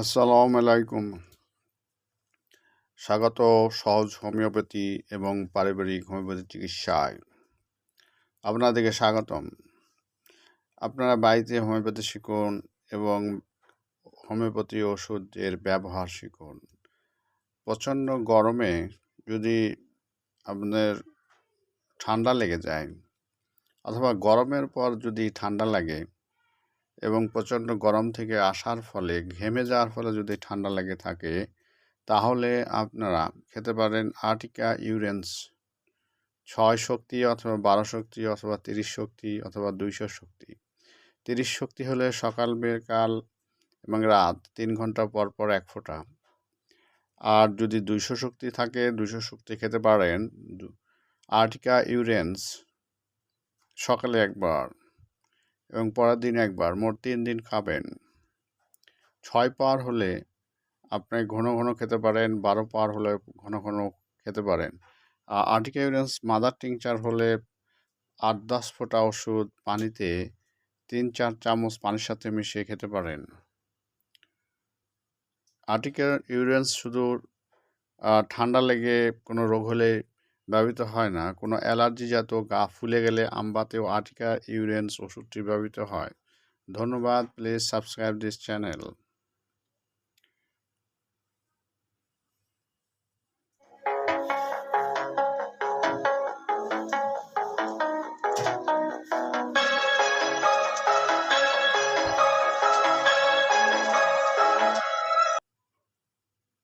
আসসালামু আলাইকুম। স্বাগত সহজ হোমিওপ্যাথি এবং পারিবারিক হোমিওপ্যাথি চিকিৎসায় আপনাদেরকে স্বাগতম। আপনারা বাড়িতে হোমিওপ্যাথি শিখুন এবং হোমিওপ্যাথি ওষুধের ব্যবহার শিখুন। প্রচণ্ড গরমে যদি আপনার ঠান্ডা লেগে যায়, অথবা গরমের পর যদি ঠান্ডা লাগে এবং প্রচণ্ড গরম থেকে আসার ফলে, ঘেমে যাওয়ার ফলে যদি ঠান্ডা লেগে থাকে, তাহলে আপনারা খেতে পারেন আর্টিকা ইউরেন্স। ছয় শক্তি অথবা বারো শক্তি অথবা তিরিশ শক্তি অথবা দুইশো শক্তি। তিরিশ শক্তি হলে সকাল, বিকাল এবং রাত তিন ঘণ্টা পর পর এক ফোঁটা। আর যদি দুইশো শক্তি থাকে, দুইশো শক্তি খেতে পারেন আর্টিকা ইউরেন্স সকালে একবার। এবং পরের দিন একবার, মোট তিন দিন খাবেন। ছয় পার হলে আপনি ঘন ঘন খেতে পারেন, বারো পার হলে ঘন ঘন খেতে পারেন। আর্টিকেউরেন্স মাদার টিংচার হলে আট দশ ফোঁটা ওষুধ পানিতে তিন চার চামচ পানির সাথে মিশিয়ে খেতে পারেন। আর্টিকেল ইউরেন্স শুধু ঠান্ডা লেগে কোনো রোগ হলে ব্যবহৃত হয় না। কোনো অ্যালার্জিজাত গা ফুলে গেলে আমবাতেও আর্টিকা ইউরেন্স ওষুধটি ব্যবহৃত হয়। ধন্যবাদ। Please subscribe this channel.